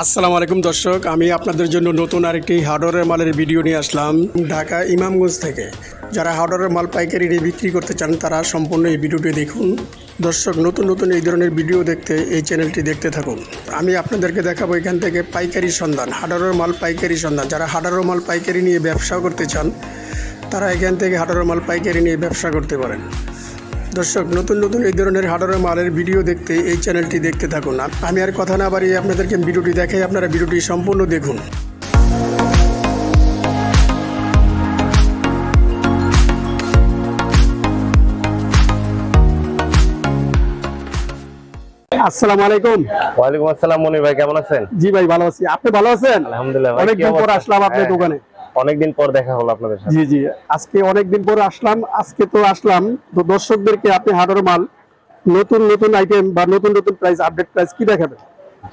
আসসালামু আলাইকুম দর্শক, আমি আপনাদের জন্য নতুন আরেকটি হার্ডওয়্যারের মালের ভিডিও নিয়ে আসলাম ঢাকা ইমামগঞ্জ থেকে। যারা হার্ডওয়্যারের মাল পাইকারি নিয়ে বিক্রি করতে চান, তারা সম্পূর্ণ এই ভিডিওটি দেখুন। দর্শক, নতুন নতুন এই ধরনের ভিডিও দেখতে এই চ্যানেলটি দেখতে থাকুন। আমি আপনাদেরকে দেখাবো এখান থেকে পাইকারি সন্ধান হার্ডওয়্যারের মাল পাইকারি সন্ধান। যারা হার্ডওয়্যারের মাল পাইকারি নিয়ে ব্যবসা করতে চান, তারা এখান থেকে হার্ডওয়্যারের মাল পাইকারি নিয়ে ব্যবসা করতে পারেন। দর্শক নতুন নতুন এই ধরনের হার্ডওয়্যার মালের ভিডিও দেখতে এই চ্যানেলটি দেখতে থাকুন। আমি আর কথা না বাড়িয়ে আপনাদেরকে ভিডিওটি দেখাই আপনারা ভিডিওটি সম্পূর্ণ দেখুন। আসসালামু আলাইকুম। ওয়ালাইকুম আসসালাম মনির ভাই কেমন আছেন? জি ভাই ভালো আছি। আপনি ভালো আছেন? আলহামদুলিল্লাহ অনেকদিন পর আসলাম আপনার হ্যাঁ, দোকানে। অনেকদিন পর দেখা হলো আপনাদের সাথে। জি জি। আজকে অনেকদিন পর আসলাম। আজকে তো আসলাম। তো দর্শকদেরকে আপনি হার্ডওয়্যার মাল নতুন নতুন আইটেম বা নতুন নতুন প্রাইস আপডেট প্রাইস কি দেখাবেন?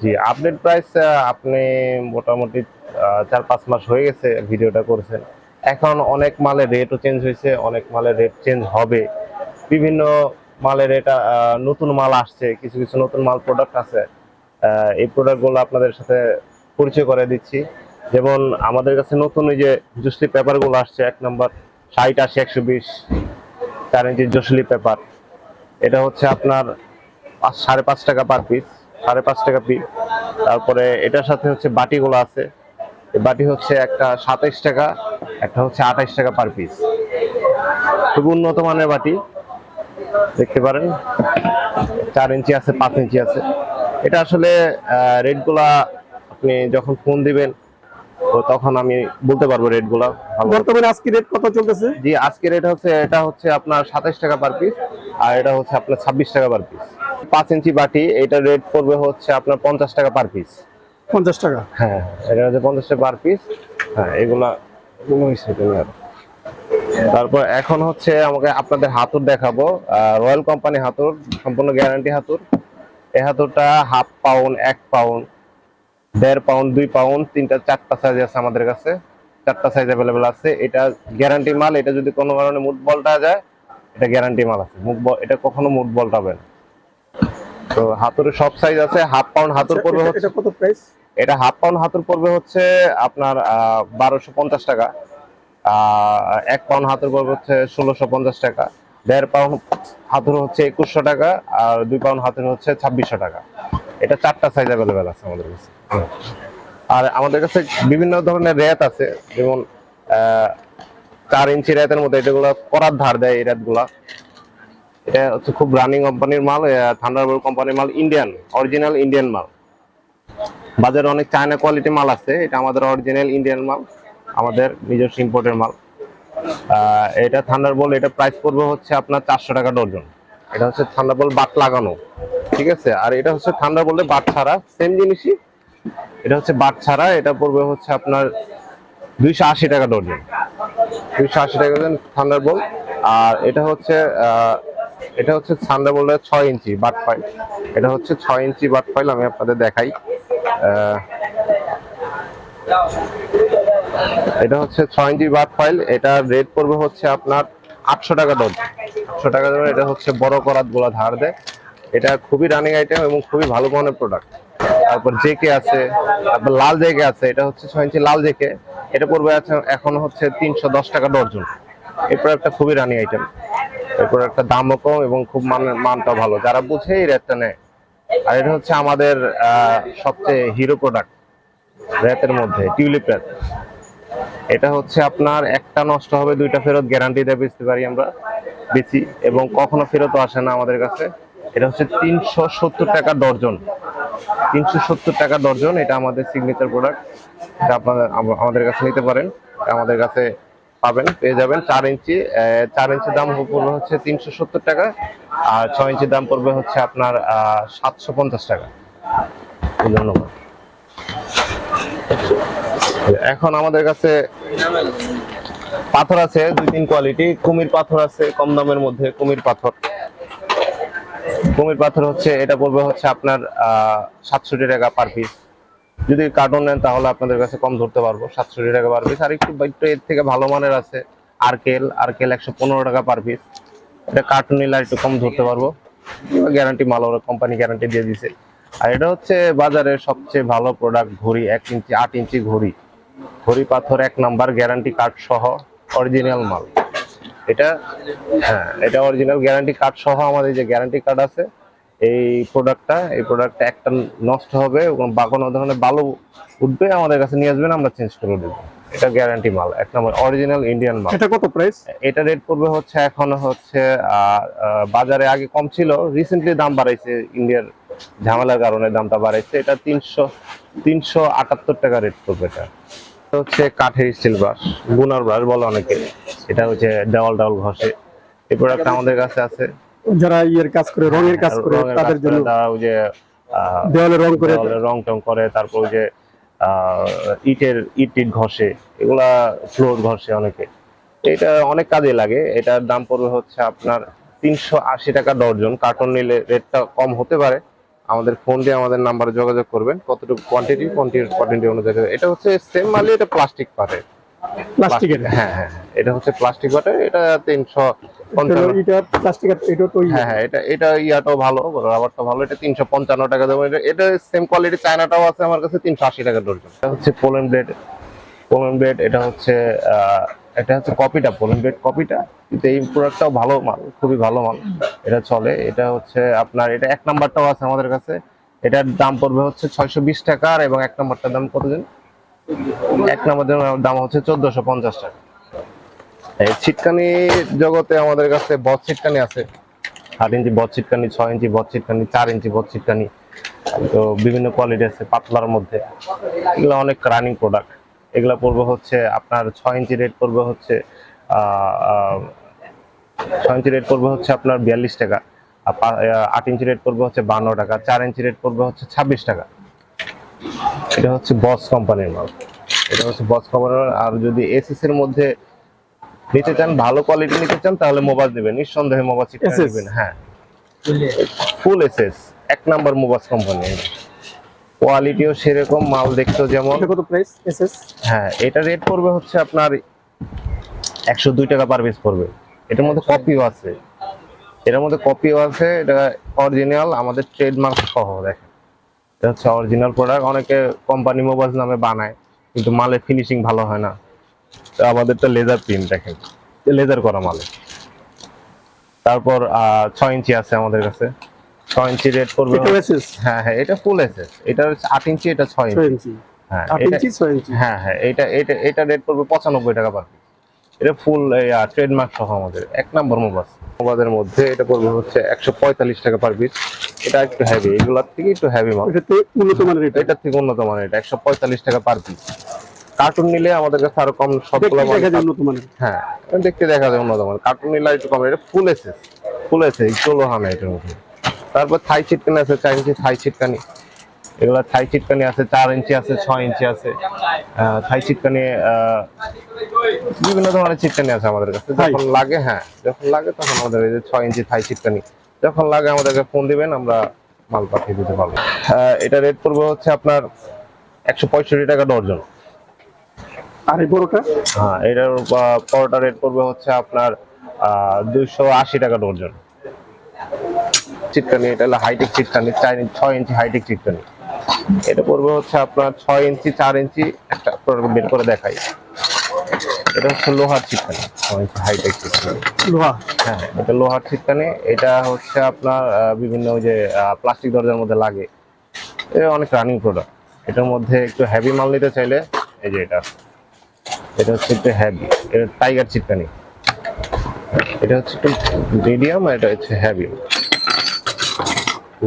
জি আপডেট প্রাইস আপনি মোটামুটি চার পাঁচ মাস হয়ে গেছে ভিডিওটা করেছেন। এখন অনেক মালের রেটও চেঞ্জ হয়েছে অনেক মালের রেট চেঞ্জ হবে। বিভিন্ন মালের রেট নতুন মাল আসছে কিছু কিছু নতুন মাল প্রোডাক্ট আছে। এই প্রোডাক্টগুলো আপনাদের সাথে পরিচয় করে দিচ্ছি। যেমন আমাদের কাছে নতুন ওই যে জুসলি পেপারগুলো আসছে, এক নম্বর ষাট, আশি, একশো বিশ, চার ইঞ্চি জসলি পেপার। এটা হচ্ছে আপনার সাড়ে পাঁচ টাকা পার পিস সাড়ে পাঁচ টাকা পিস তারপরে এটার সাথে হচ্ছে বাটিগুলো আছে। বাটি হচ্ছে একটা সাতাইশ টাকা, একটা হচ্ছে আঠাইশ টাকা পার পিস খুব উন্নত মানের বাটি। দেখতে পারেন, চার ইঞ্চি আছে, পাঁচ ইঞ্চি আছে। এটা আসলে রেটগুলা আপনি যখন ফোন দিবেন তো তখন আমি বলতে পারব রেটগুলা ভালো বর্তমানে আজকে রেট কত চলতেছে? জি আজকে রেট হচ্ছে এটা হচ্ছে আপনার সাতাইশ টাকা পার পিস আর এটা হচ্ছে আপনার ছাব্বিশ টাকা পার পিস পাঁচ ইঞ্চি বাটি এটা রেট পড়বে হচ্ছে আপনার পঞ্চাশ টাকা পার পিস পঞ্চাশ টাকা? হ্যাঁ এটা হচ্ছে পঞ্চাশ টাকা পার পিস হ্যাঁ এগুলা। তারপর এখন হচ্ছে আমাকে আপনাদের হাতুর দেখাবো রয়্যাল কোম্পানি হাতুর সম্পূর্ণ গ্যারান্টি হাতুর এই হাতুরটা হাফ পাউন্ড এক পাউন্ড দেড় পাউন্ড দুই পাউন্ড তিনটা চারটা সাইজ আছে আমাদের কাছে। চারটা সাইজ অ্যাভেলেবেল আছে। এটা গ্যারান্টি মাল এটা যদি কোনো কারণে মুড বলটা যায় এটা গ্যারান্টি মাল আছে। মুখ বল এটা কখনো মুড বলটাবে না। তো হাতুরের সব সাইজ আছে। হাফ পাউন্ড হাতুর পড়বে এটা- হচ্ছে কত প্রাইস এটা হাফ পাউন্ড হাতুর পড়বে হচ্ছে আপনার বারোশো পঞ্চাশ টাকা। এক পাউন্ড হাতুর পড়বে হচ্ছে ষোলোশো পঞ্চাশ টাকা। দেড় পাউন্ড হাতুর হচ্ছে একুশশো টাকা। আর দুই পাউন্ড হাতুর হচ্ছে ছাব্বিশশো টাকা। এটা চারটা সাইজ অ্যাভেলেবেল আছে আমাদের কাছে। আর আমাদের কাছে বিভিন্ন ধরনের রেত আছে, যেমন চার ইঞ্চি রেতের মধ্যে এটাগুলো করার ধার দেয় এই র্যাতগুলা এটা হচ্ছে খুব রানিং কোম্পানির মাল থান্ডারবোল্ট কোম্পানির মাল ইন্ডিয়ান অরিজিনাল ইন্ডিয়ান মাল। বাজারে অনেক চায়না কোয়ালিটি মাল আছে, এটা আমাদের অরিজিনাল ইন্ডিয়ান মাল, আমাদের নিজস্ব ইম্পোর্টের মাল। এটা থান্ডারবোল্ট এটা প্রাইস পড়বে হচ্ছে আপনার চারশো টাকা ডজন। এটা হচ্ছে থান্ডারবোল্ট বাট লাগানো। ঠিক আছে? আর এটা হচ্ছে থান্ডারবোল্টে বাট ছাড়া সেম জিনিসই। এটা হচ্ছে বাট ছাড়া, এটা পড়বে হচ্ছে আপনার দুইশো আশি টাকা ডজন দুইশো আশি টাকা ডজন বল আর এটা হচ্ছে এটা হচ্ছে থান্ডারবোল্টের ছয় ইঞ্চি বাট ফাইল এটা হচ্ছে ছয় ইঞ্চি বাট ফাইল আমি আপনাদের দেখাই। এটা হচ্ছে ছয় ইঞ্চি বাট ফাইল এটা রেট পড়বে হচ্ছে আপনার আটশো টাকা ডজন আটশো টাকা ডজন এটা হচ্ছে বড় করাতগুলা ধার দেয়। এটা খুবই রানিং আইটেম এবং খুবই ভালো মানের প্রোডাক্ট তারপর জেকে আছে, তারপর লাল জেকে আছে, এটা হচ্ছে ছয় ইঞ্চি লাল জেকে এটা পড়বে আছে এখন হচ্ছে তিনশো দশ টাকা ডজন এই প্রোডাক্টটা খুবই রানিং আইটেম এই প্রোডাক্টটার দামও কম এবং খুব মানের মানটা ভালো। যারা বুঝে এই রেটটা নেয়। আর এটা হচ্ছে আমাদের সবচেয়ে হিরো প্রোডাক্ট র্যাতের মধ্যে টিউলিপ র্যাত এটা হচ্ছে আপনার একটা নষ্ট হবে, দুইটা ফেরত গ্যারান্টি দিয়ে বেচতে পারি আমরা। বেশি এবং কখনো ফেরতও আসে না আমাদের কাছে। এটা হচ্ছে তিনশো সত্তর টাকা ডর্জন। তিনশো সত্তর টাকা ডর্জন, এটা আমাদের সিগনেচার প্রোডাক্ট এটা আপনারা আমাদের কাছে নিতে পারেন। আমাদের কাছে পাবেন, পেয়ে যাবেন। চার ইঞ্চি চার ইঞ্চি দাম পড়বে হচ্ছে তিনশো সত্তর টাকা, আর ছয় ইঞ্চি দাম পড়বে হচ্ছে আপনার সাতশো পঞ্চাশ টাকা। ধন্যবাদ এখন আমাদের কাছে পাথর আছে, দুই তিন কোয়ালিটি কুমির পাথর আছে, কম দামের মধ্যে কুমির পাথর। কুমির পাথর হচ্ছে, এটা পড়বে হচ্ছে আপনার সাতষট্টি টাকা পার পিস যদি কার্টুন নেন তাহলে আপনাদের কাছে কম ধরতে পারব, সাতষট্টি টাকা পার পিস আর একটু একটু এর থেকে ভালো মানের আছে আরকেল আরকেল একশো পনেরো টাকা পার পিস এটা কার্টুন নিলে একটু কম ধরতে পারব। গ্যারান্টি মাল ওরা কোম্পানি গ্যারান্টি দিয়ে দিছে। আর এটা হচ্ছে বাজারের সবচেয়ে ভালো প্রোডাক্ট ঘড়ি, এক ইঞ্চি, আট ইঞ্চি ঘড়ি। ঘড়ি, পাথর এক নাম্বার গ্যারান্টি কার্ড সহ অরিজিনাল মাল। এটা হ্যাঁ এটা অরিজিনাল গ্যারান্টি কার্ড সহ আমাদের যে গ্যারান্টি কার্ড আছে এই প্রোডাক্টটা এই প্রোডাক্টটা একটা নষ্ট হবে বা কোনো ধরনের বালু উঠবে আমাদের কাছে নিয়ে আসবেন আমরা চেঞ্জ করে দেবো। এটা গ্যারান্টি মাল এক নম্বর অরিজিনাল ইন্ডিয়ান মাল। এটা কত প্রাইস এটা রেট পড়বে হচ্ছে এখন হচ্ছে বাজারে আগে কম ছিল রিসেন্টলি দাম বাড়াইছে ইন্ডিয়ার ঝামেলার কারণে দামটা বাড়াইছে এটা তিনশো তিনশো আটাত্তর টাকা রেট পড়বে এটা। হচ্ছে কাঠের স্টিল ব্রাশ গুনার ব্রাশ বলে অনেকে। এটা হচ্ছে দেওয়াল ডাওয়াল ঘষে। এই প্রোডাক্ট আমাদের কাছে আছে। যারা ইয়ের কাজ করে রঙের কাজ করে তাদের জন্য তারা ওই যে দেওয়ালে রং করে রং টং করে তারপর ওই যে আহ, ইটের ইট টিট ঘষে। এগুলা ফ্লোর ঘষে অনেকে। এটা অনেক কাজে লাগে। এটার দাম পড়বে হচ্ছে আপনার তিনশো আশি টাকা ডর্জন কার্টন নিলে রেটটা কম হতে পারে। আমাদের ফোন দিয়ে আমাদের নাম্বারে যোগাযোগ করবেন কতটুকু কোয়ান্টিটি কোয়ান্টিটি কোয়ান্টিটি অনুযায়ী। এটা হচ্ছে সেম মালই এটা প্লাস্টিক পাটের প্লাস্টিকের হ্যাঁ হ্যাঁ। এটা হচ্ছে প্লাস্টিক পাটের এটা তিনশো পঞ্চান্ন। এটা প্লাস্টিকের এটা তো ইয়ে। হ্যাঁ হ্যাঁ এটা এটা ইয়াটাও ভালো রাবারটা ভালো এটা তিনশো পঞ্চান্ন টাকা দেবো। এটা সেম কোয়ালিটি চায়নাটাও আছে আমার কাছে তিনশো আশি টাকা ডর্জন এটা হচ্ছে পোলেন ব্লেড পোলেন ব্লেড এটা হচ্ছে এটা হচ্ছে কপিটা পোলেন ব্লেড কপিটা। কিন্তু এই প্রোডাক্টটাও ভালো মাল, খুবই ভালো মাল। এটা চলে, এটা হচ্ছে আপনার, এটা এক নাম্বারটাও আছে আমাদের কাছে। এটার দাম পড়বে হচ্ছে ছয়শো বিশ টাকা, আর এবং এক নাম্বারটার দাম কত দিন এক নাম্বারের দাম হচ্ছে চোদ্দশো পঞ্চাশ টাকা। এই ছিটকানি জগতে আমাদের কাছে বদ ছিটকানি আছে। আট ইঞ্চি বদ ছিটকানি, ছয় ইঞ্চি বদ ছিটকানি, চার ইঞ্চি বদ ছিটকানি। তো বিভিন্ন কোয়ালিটি আছে পাতলার মধ্যে। এগুলো অনেক রানিং প্রোডাক্ট এগুলো পড়বে হচ্ছে আপনার ছয় ইঞ্চি রেট পড়বে হচ্ছে ছয় ইঞ্চি রেট পড়বে হচ্ছে আপনার বিয়াল্লিশ টাকা। আর আট ইঞ্চি রেট পড়বে হচ্ছে বান্ন টাকা। চার ইঞ্চি রেট পড়বে হচ্ছে ছাব্বিশ টাকা। এটা হচ্ছে বস কোম্পানির মাল। এটা হচ্ছে বস কোম্পানির আর যদি এসএস এর মধ্যে নিতে চান ভালো কোয়ালিটি নিতে চান তাহলে মোবাইল দিবেন। নিঃসন্দেহে মোবাইল চিপটা দিবেন হ্যাঁ। ফুল এসএস এক নাম্বার মোবাইল কোম্পানি কোয়ালিটিও সেরকম মাল দেখতেও যেমন। কত প্রাইস এসএস হ্যাঁ এটা রেট পড়বে হচ্ছে আপনার একশো দুই টাকা পার পিস পড়বে। এটার মধ্যে কপিও আছে। এটার মধ্যে কপিও আছে এটা অরিজিনাল আমাদের ট্রেডমার্ক সহ দেখেন। এটা হচ্ছে অরিজিনাল প্রোডাক্ট অনেকে কোম্পানি মোবাইল নামে বানায় কিন্তু মালের ফিনিশিং ভালো হয় না। তো আমাদেরটা লেজার প্রিন্ট দেখেন। লেজার করা মালে। তারপর ছয় ইঞ্চি আছে আমাদের কাছে। ছয় ইঞ্চি রেট পড়বে এটা এসএস হ্যাঁ হ্যাঁ এটা ফুল এসএস এটা হচ্ছে আট ইঞ্চি এটা ছয় ছয় ইঞ্চি। ইঞ্চি হ্যাঁ আট এটা- ইঞ্চি ছয় ইঞ্চি। হ্যাঁ হ্যাঁ এটা এটা এটা রেট পড়বে পঁচানব্বই টাকা পার পিস এটা ফুল ট্রেডমার্ক সহ আমাদের। এক নম্বর মোবাইল মোবাইলের মধ্যে এটা পড়বে হচ্ছে একশো পঁয়তাল্লিশ টাকা পার পিস এটা একটু হেভি এগুলোর থেকে একটু হেভি মাল এটা তো উন্নত মানের এটা? এটার থেকে উন্নত মানের এটা একশো পঁয়তাল্লিশ টাকা পার পিস কার্টুন নিলে আমাদের কাছে আরও কম সবগুলো মাল দেখা যায় উন্নত মানের। হ্যাঁ দেখতে দেখা যায় উন্নত মানের। কার্টুন নিলে একটু কম এটা ফুল এসে ফুল এসে একটু লোহা না এটার মধ্যে। তারপর থাই চিটকানি আছে চার ইঞ্চি থাই চিটকানি এগুলা থাই চিটকানি আছে চার ইঞ্চি আছে ছয় ইঞ্চি আছে। থাই চিটকানি বিভিন্ন ধরনের চিটকানি আছে আমাদের কাছে। যখন লাগে হ্যাঁ যখন লাগে তখন আমাদের এই যে ছয় ইঞ্চি থাই চিটকানি যখন লাগে আমাদেরকে ফোন দিবেন আমরা মাল পাঠিয়ে দিতে পারব। এটা রেট পড়বে হচ্ছে আপনার একশো পঁয়ষট্টি টাকা ডর্জন আর এই বড়টা? হ্যাঁ এটার পরোটা রেট পড়বে হচ্ছে আপনার দুইশো আশি টাকা ডর্জন চিটকানি এটা হলো হাইটেক চিটকানি চার ইঞ্চি ছয় ইঞ্চি হাইটেক চিটকানি এটা পড়বে হচ্ছে আপনার ছয় ইঞ্চি চার ইঞ্চি একটা বের করে দেখাই। এটা হচ্ছে লোহার ইঞ্চি হাইটেক চিটকানি লোহা? হ্যাঁ এটা লোহার চিটকানি এটা হচ্ছে আপনার বিভিন্ন ওই যে প্লাস্টিক দরজার মধ্যে লাগে। এটা অনেক রানিং প্রোডাক্ট এটার মধ্যে একটু হেভি মাল নিতে চাইলে এই যে এটা। এটা হচ্ছে একটু হেভি এটা টাইগার চিটকানি এটা হচ্ছে একটু মিডিয়াম আর এটা হচ্ছে হেভি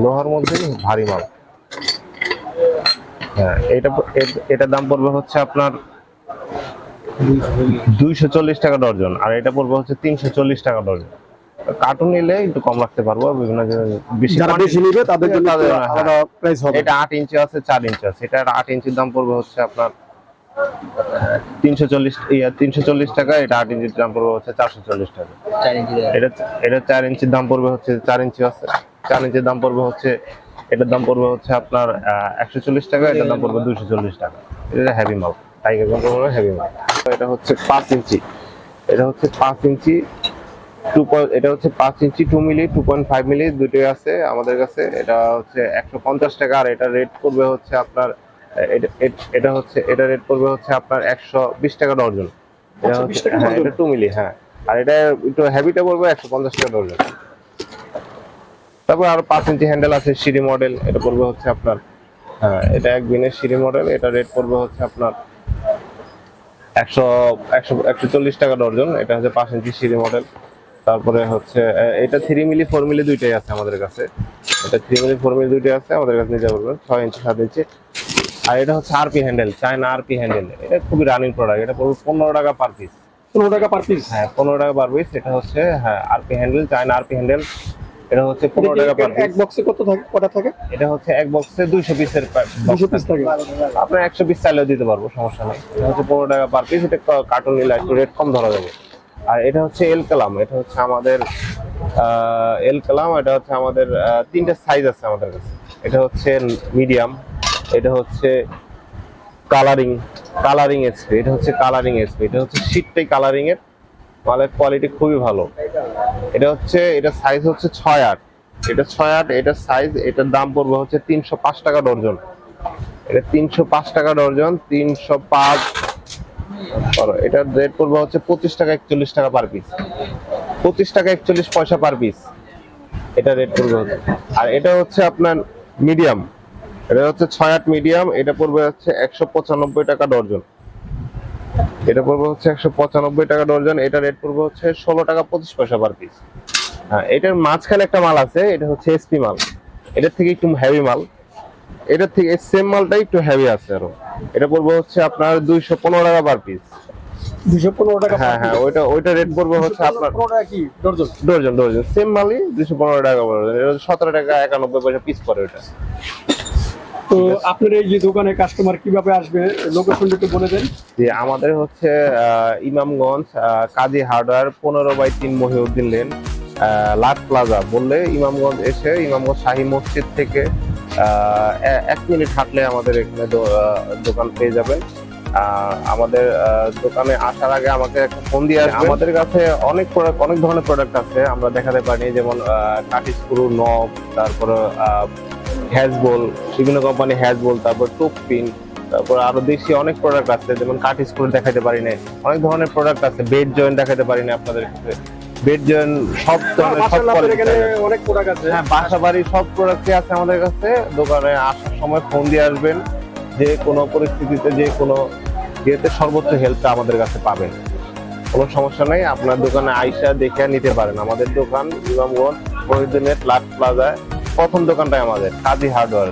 লোহার মধ্যে ভারী মাল। হ্যাঁ এটা এটার দাম পড়বে হচ্ছে আপনার দুইশো চল্লিশ টাকা ডর্জন আর এটা পড়বে হচ্ছে তিনশো চল্লিশ টাকা ডর্জন কার্টুন নিলে একটু কম রাখতে পারব বিভিন্ন বেশি বেশি নিবে তাদের জন্য তাদের, একটু হ্যাঁ। আলাদা প্রাইস হবে। এটা আট ইঞ্চি আছে চার ইঞ্চি আছে। এটা আট ইঞ্চির দাম পড়বে হচ্ছে আপনার তিনশো চল্লিশ ইয়া তিনশো চল্লিশ টাকা এটা আট ইঞ্চির দাম পড়বে হচ্ছে চারশো চল্লিশ টাকা। এটা এটা চার ইঞ্চির দাম পড়বে হচ্ছে চার ইঞ্চি আছে। ইঞ্চির দাম পড়বে হচ্ছে এটার দাম পড়বে হচ্ছে আপনার একশো চল্লিশ টাকা এটার দাম পড়বে দুইশো চল্লিশ টাকা। এটা হেভি মাল টাইগার কোম্পানির হেভি মাল। এটা হচ্ছে পাঁচ ইঞ্চি এটা হচ্ছে পাঁচ ইঞ্চি টু এটা হচ্ছে পাঁচ inch two milli two point five milli দুটোই আছে আমাদের কাছে। এটা হচ্ছে একশো পঞ্চাশ টাকা আর এটা রেট করবে হচ্ছে আপনার এটা- হচ্ছে এটা রেট করবে হচ্ছে আপনার একশো বিশ টাকা ডর্জন এটা হচ্ছে হ্যাঁ এটা টু মিলি হ্যাঁ। আর এটা একটু হেভিটা পড়বে একশো পঞ্চাশ টাকা ডর্জন তারপর আরও পাঁচ ইঞ্চি হ্যান্ডেল আছে সিঁড়ি মডেল এটা পড়বে হচ্ছে আপনার হ্যাঁ এটা এক বিনের সিঁড়ি মডেল এটা রেট পড়বে হচ্ছে আপনার একশো একশো একশো চল্লিশ টাকা ডর্জন এটা হচ্ছে পাঁচ ইঞ্চি সিঁড়ি মডেল তারপরে হচ্ছে এটা থ্রি মিলি ফোর মিলি দুইটাই আছে আমাদের কাছে। এটা থ্রি মিলি ফোর মিলি দুইটাই আছে আমাদের কাছে নিতে পারবেন ছয় ইঞ্চি সাত ইঞ্চি আর এটা হচ্ছে RP handle China RP handle এটা খুবই রানিং প্রোডাক্ট এটা পড়বে পনেরো টাকা পার পিস পনেরো টাকা পার পিস হ্যাঁ পনেরো টাকা পার পিস এটা হচ্ছে হ্যাঁ RP handle China RP handle এটা হচ্ছে পনেরো টাকা পার এক বক্সে কত থাকে কটা থাকে এটা হচ্ছে এক বক্সে দুইশো পিসের দুশো পিস থাকে আপনার একশো পিস চাইলেও দিতে পারব সমস্যা নেই এটা হচ্ছে পনেরো টাকা পার পিস এটা কার্টুন নিলে একটু রেট কম ধরা যাবে আর এটা হচ্ছে এল কালাম এটা হচ্ছে আমাদের এল কালাম এটা হচ্ছে আমাদের তিনটা সাইজ আছে আমাদের কাছে এটা হচ্ছে মিডিয়াম এটা হচ্ছে কালারিং কালারিং এসপি এটা হচ্ছে কালারিং এসপি এটা হচ্ছে শীতটাই কালারিং এর মালের কোয়ালিটি খুবই ভালো এটা হচ্ছে, এটা সাইজ হচ্ছে ছয় আট। এটা ছয় আট, এটা সাইজ এটার দাম পড়বে হচ্ছে তিনশো পাঁচ টাকা ডর্জন। এটা তিনশো পাঁচ টাকা ডর্জন, তিনশো পাঁচ এটার রেট পড়বে হচ্ছে পঁচিশ টাকা একচল্লিশ টাকা পার পিস পঁচিশ টাকা একচল্লিশ পয়সা পার পিস এটা রেট পড়বে হচ্ছে। আর এটা হচ্ছে আপনার মিডিয়াম এটা হচ্ছে ছয় আট মিডিয়াম এটা পড়বে হচ্ছে একশো পঁচানব্বই টাকা ডর্জন। এটা পড়বে হচ্ছে একশো পঁচানব্বই টাকা ডর্জন এটা রেট পড়বে হচ্ছে ষোলো টাকা পঁচিশ পয়সা পার পিস হ্যাঁ এটার মাঝখানে একটা মাল আছে এটা হচ্ছে এসপি মাল। এটার থেকে একটু হেভি মাল। এটার থেকে সেম মালটাই একটু হেভি আছে আরও। এটা পড়বে হচ্ছে আপনার দুইশো পনেরো টাকা পার পিস দুশো পনেরো টাকা হ্যাঁ হ্যাঁ ওইটা ওইটা রেট পড়বে হচ্ছে আপনার ডর্জন ডর্জন সেম মালই দুইশো পনেরো টাকা পড়বে সতেরো টাকা একানব্বই পয়সা পিস পড়ে ওটা তো আপনার এই যে দোকানে কাস্টমার কীভাবে আসবে লোকেশনটা একটু বলে দেন। যে আমাদের হচ্ছে ইমামগঞ্জ কাজী হার্ডওয়্যার পনেরো বাই তিন মহিউদ্দিন লেন লাট প্লাজা বললে ইমামগঞ্জ এসে ইমামগঞ্জ শাহী মসজিদ থেকে এক মিনিট হাঁটলে আমাদের এখানে দোকান পেয়ে যাবেন। আমাদের দোকানে আসার আগে আমাকে একটা ফোন দিয়ে আমাদের কাছে অনেক প্রোডাক্ট অনেক ধরনের প্রোডাক্ট আছে আমরা দেখাতে পারি যেমন কাঠি স্ক্রু নব তারপরে হ্যাজবল বিভিন্ন কোম্পানি হ্যাজবল তারপর টুপ পিন তারপর আরও দেশি অনেক প্রোডাক্ট আছে যেমন কাঠ স্ক্রু দেখাতে পারি না অনেক ধরনের প্রোডাক্ট আছে বেড জয়েন্ট দেখাতে পারি না আপনাদের বেড জয়েন্ট সব ধরনের সব অনেক প্রোডাক্ট আছে। হ্যাঁ বাসা বাড়ির সব প্রোডাক্টই আছে আমাদের কাছে। দোকানে আসার সময় ফোন দিয়ে আসবেন যে কোনো পরিস্থিতিতে যে কোনো ইয়েতে সর্বোচ্চ হেল্পটা আমাদের কাছে পাবেন। কোনো সমস্যা নেই আপনার দোকানে আইসা দেখে নিতে পারেন। আমাদের দোকান ইমামগঞ্জ মহিউদ্দিনের লাট প্লাজায় প্রথম দোকানটাই আমাদের কাজী হার্ডওয়্যার